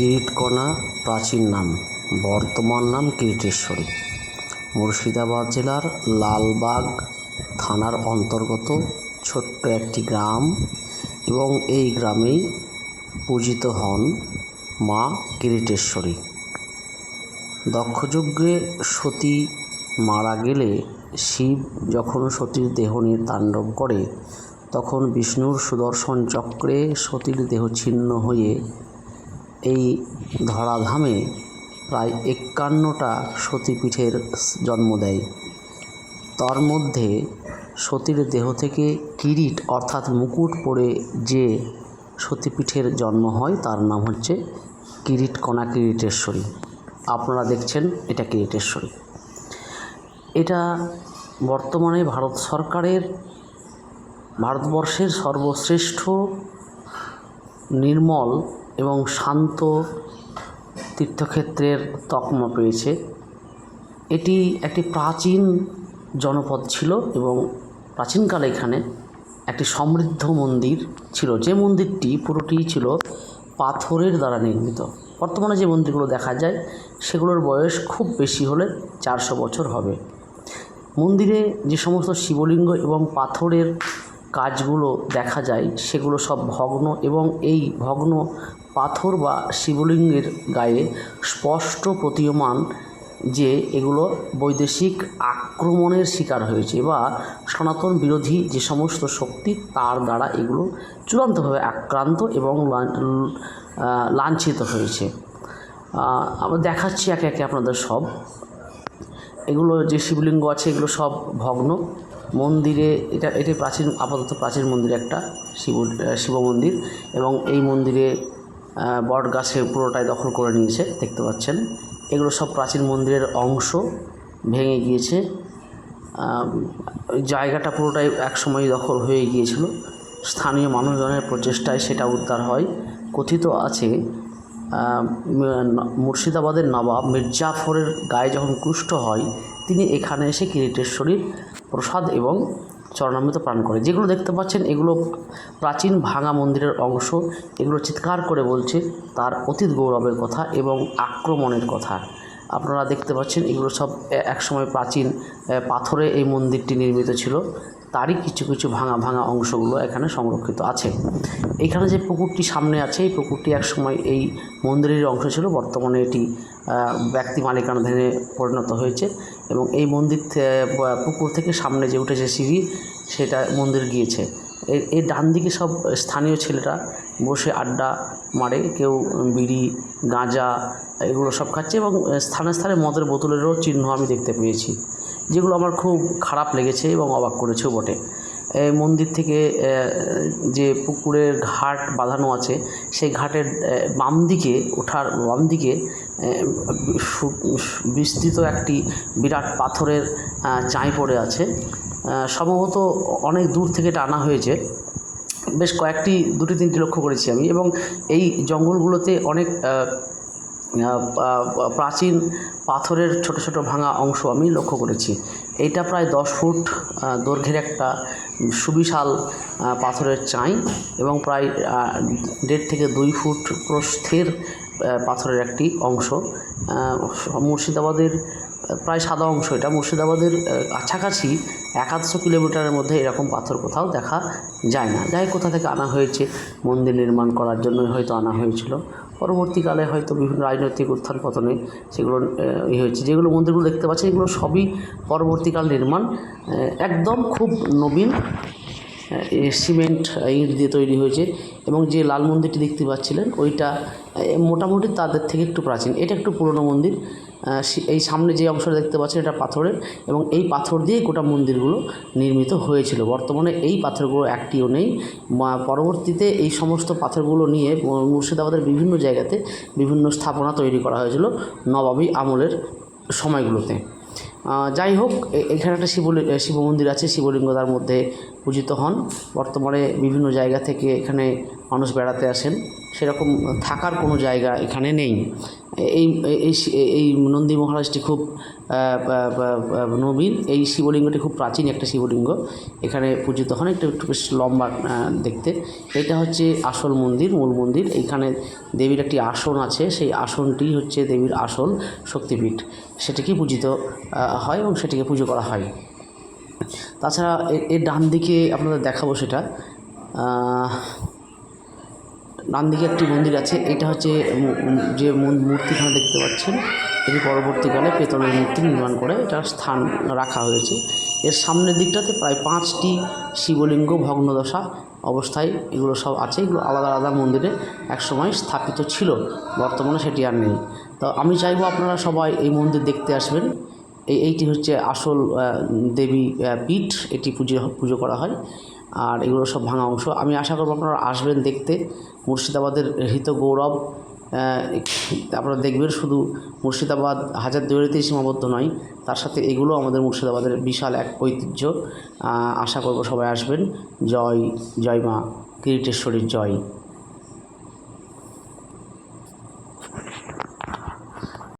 কিরিটকণা প্রাচীন নাম, বর্তমান নাম কিরিটেশ্বরী মুর্শিদাবাদ জেলার লালবাগ থানার অন্তর্গত ছোট্ট একটি গ্রাম এবং এই গ্রামেই পূজিত হন মা কিরিটেশ্বরী দক্ষযজ্ঞে সতী মারা গেলে শিব যখন সতীর দেহ নিয়ে তাণ্ডব করে, তখন বিষ্ণুর সুদর্শন চক্রে সতীর দেহ ছিন্ন হয়ে এই ধরাধামে প্রায় একান্নটা সতীপীঠের জন্ম দেয়। তার মধ্যে সতীর দেহ থেকে কিরিট অর্থাৎ মুকুট পরে যে সতীপীঠের জন্ম হয়, তার নাম হচ্ছে কিরিট কণা কিরিটেশ্বরী। আপনারা দেখছেন এটা কিরিটেশ্বরী। এটা বর্তমানে ভারত সরকারের, ভারতবর্ষের সর্বশ্রেষ্ঠ নির্মল এবং শান্ত তীর্থক্ষেত্রের তকমা পেয়েছে। এটি একটি প্রাচীন জনপদ ছিল এবং প্রাচীনকালে এখানে একটি সমৃদ্ধ মন্দির ছিল। যে মন্দিরটি পুরোটি ছিল পাথরের দ্বারা নির্মিত। বর্তমানে যে মন্দিরগুলো দেখা যায়, সেগুলোর বয়স খুব বেশি হলে চারশো বছর হবে। মন্দিরে যে সমস্ত শিবলিঙ্গ এবং পাথরের কাজগুলো দেখা যায়, সেগুলো সব ভগ্ন এবং এই ভগ্ন পাথর বা শিবলিঙ্গের গায়ে স্পষ্ট প্রতীয়মান যে এগুলো বৈদেশিক আক্রমণের শিকার হয়েছে বা সনাতন বিরোধী যে সমস্ত শক্তি, তার দ্বারা এগুলো চূড়ান্তভাবে আক্রান্ত এবং লাঞ্ছিত হয়েছে। আমরা দেখাচ্ছি একে একে আপনাদের সব। এগুলো যে শিবলিঙ্গ আছে, এগুলো সব ভগ্ন। মন্দিরে, এটা, এটি প্রাচীন, আপাতত প্রাচীন মন্দির একটা, শিব শিব মন্দির এবং এই মন্দিরে বট গাছে পুরোটাই দখল করে নিয়েছে, দেখতে পাচ্ছেন। এগুলো সব প্রাচীন মন্দিরের অংশ ভেঙে গিয়েছে। জায়গাটা পুরোটাই একসময় দখল হয়ে গিয়েছিল। স্থানীয় মানুষজনের প্রচেষ্টায় সেটা উদ্ধার হয়। কথিত আছে মুর্শিদাবাদের নবাব মির্জাফরের গায়ে যখন কুষ্ঠ হয়, তিনি এখানে এসে কিরিটেশ্বরীর প্রসাদ এবং চরণামৃত পান করে। যেগুলো দেখতে পাচ্ছেন, এগুলো প্রাচীন ভাঙা মন্দিরের অংশ। এগুলো চিৎকার করে বলছে, তার অতীত গৌরবের কথা এবং আক্রমণের কথা। আপনারা দেখতে পাচ্ছেন, এগুলো সব একসময় প্রাচীন পাথরে এই মন্দিরটি নির্মিত ছিল। তারই কিছু কিছু ভাঙা ভাঙা অংশগুলো এখানে সংরক্ষিত আছে। এখানে যে পুকুরটি সামনে আছে, এই পুকুরটি একসময় এই মন্দিরের অংশ ছিল, বর্তমানে এটি ব্যক্তি মালিকানাধীনে পরিণত হয়েছে এবং এই মন্দির পুকুর থেকে সামনে যে উঠেছে সিঁড়ি, সেটা মন্দির গিয়েছে। এর ডান দিকে সব স্থানীয় ছেলেরা বসে আড্ডা মারে, কেউ বিড়ি, গাঁজা, এগুলো সব খাচ্ছে এবং স্থানে স্থানে মদের বোতলেরও চিহ্ন আমি দেখতে পেয়েছি। যেগুলো আমার খুব খারাপ লেগেছে এবং অবাক করেছেও বটে। এই মন্দির থেকে যে পুকুরের ঘাট বাঁধানো আছে, সেই ঘাটের বাম দিকে ওঠার, বাম দিকে বিস্তৃত একটি বিরাট পাথরের চাঁই পড়ে আছে। সম্ভবত অনেক দূর থেকে এটা আনা হয়েছে। বেশ কয়েকটি, দুটি, তিনটি লক্ষ্য করেছি আমি এবং এই জঙ্গলগুলোতে অনেক প্রাচীন পাথরের ছোট ছোট ভাঙা অংশ আমি লক্ষ্য করেছি। এইটা প্রায় দশ ফুট দৈর্ঘ্যের একটা সুবিশাল পাথরের চাই এবং প্রায় দেড় থেকে দুই ফুট প্রস্থের পাথরের একটি অংশ। মুর্শিদাবাদের, প্রায় সাদা অংশ এটা। মুর্শিদাবাদের কাছাকাছি একাদশো কিলোমিটারের মধ্যে এরকম পাথর কোথাও দেখা যায় না। যাই কোথা থেকে আনা হয়েছে, মন্দির নির্মাণ করার জন্য হয়তো আনা হয়েছিল। পরবর্তীকালে হয়তো বিভিন্ন রাজনৈতিক উত্থান পতনে সেগুলো ইয়ে হয়েছে। যেগুলো মন্দিরগুলো দেখতে পাচ্ছেন, এগুলো সবই পরবর্তীকাল নির্মাণ একদম খুব নবীন সিমেন্ট ইট দিয়ে তৈরি হয়েছে এবং যে লাল মন্দিরটি দেখতে পাচ্ছিলেন ওইটা মোটামুটি তাদের থেকে একটু প্রাচীন। এটা একটু পুরনো মন্দির। এই সামনে যে অংশটা দেখতে পাচ্ছেন এটা পাথরের এবং এই পাথর দিয়ে গোটা মন্দিরগুলো নির্মিত হয়েছিল। বর্তমানে এই পাথরগুলো একটিও নেই। পরবর্তীতে এই সমস্ত পাথরগুলো নিয়ে মুর্শিদাবাদের বিভিন্ন জায়গাতে বিভিন্ন স্থাপনা তৈরি করা হয়েছিল নবাবী আমলের সময়গুলোতে। যাই হোক এখানে একটা শিব শিব মন্দির আছে শিবলিঙ্গ তার মধ্যে পূজিত হন। বর্তমানে বিভিন্ন জায়গা থেকে এখানে মানুষ বেড়াতে আসেন। সেরকম থাকার কোনো জায়গা এখানে নেই। এই এই নন্দী মহারাজটি খুব নবীন। এই শিবলিঙ্গটি খুব প্রাচীন একটা শিবলিঙ্গ। এখানে পূজিত হন। একটু একটু বেশ লম্বা দেখতে। এটা হচ্ছে আসল মন্দির, মূল মন্দির। এইখানে দেবীর একটি আসন আছে। সেই আসনটি হচ্ছে দেবীর আসল শক্তিপীঠ। সেটিকেই পূজিত হয় এবং সেটিকে পুজো করা হয়। তাছাড়া এর ডান দিকে আপনাদের দেখাবো সেটা। ডান দিকে একটি মন্দির আছে, এটা হচ্ছে যে মূ- মূর্তিখানা দেখতে পাচ্ছেন, এটি পরবর্তীকালে পেতলের মূর্তি নির্মাণ করে এটার স্থান রাখা হয়েছে। এর সামনের দিকটাতে প্রায় পাঁচটি শিবলিঙ্গ ভগ্নদশা অবস্থায় এগুলো সব আছে, এগুলো আলাদা আলাদা মন্দিরে একসময় স্থাপিত ছিল, বর্তমানে সেটি আর নেই। তো আমি চাইব আপনারা সবাই এই মন্দির দেখতে আসবেন। এই এইটি হচ্ছে আসল দেবী পীঠ, এটি পুজো পুজো করা হয়। আর এগুলো সব ভাঙা অংশ। আমি আশা করব আপনারা আসবেন দেখতে। মুর্শিদাবাদের হৃত গৌরব আপনারা দেখবেন শুধু মুর্শিদাবাদ হাজার দুয়ারিতেই সীমাবদ্ধ নয়, তার সাথে এগুলো আমাদের মুর্শিদাবাদের বিশাল এক ঐতিহ্য। আশা করব সবাই আসবেন। জয় জয় মা, কিরিটেশ্বরীর জয়।